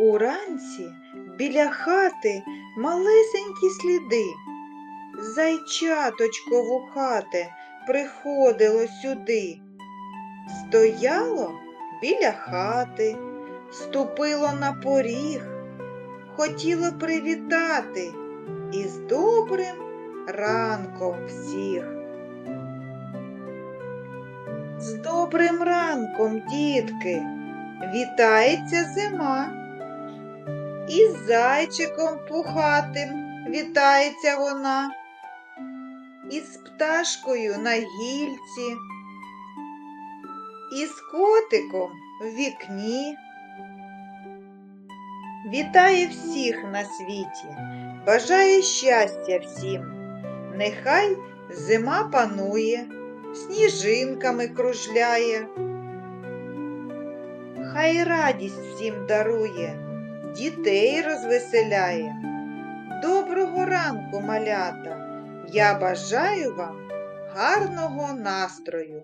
Уранці біля хати малесенькі сліди. Зайчаточко вухате приходило сюди. Стояло біля хати, ступило на поріг, хотіло привітати із добрим ранком всіх. З добрим ранком, дітки, вітається зима. Із зайчиком пухатим вітається вона, із пташкою на гільці, із котиком в вікні. Вітає всіх на світі, бажає щастя всім. Нехай зима панує, сніжинками кружляє. Хай радість всім дарує, дітей розвеселяє. Доброго ранку, малята! Я бажаю вам гарного настрою.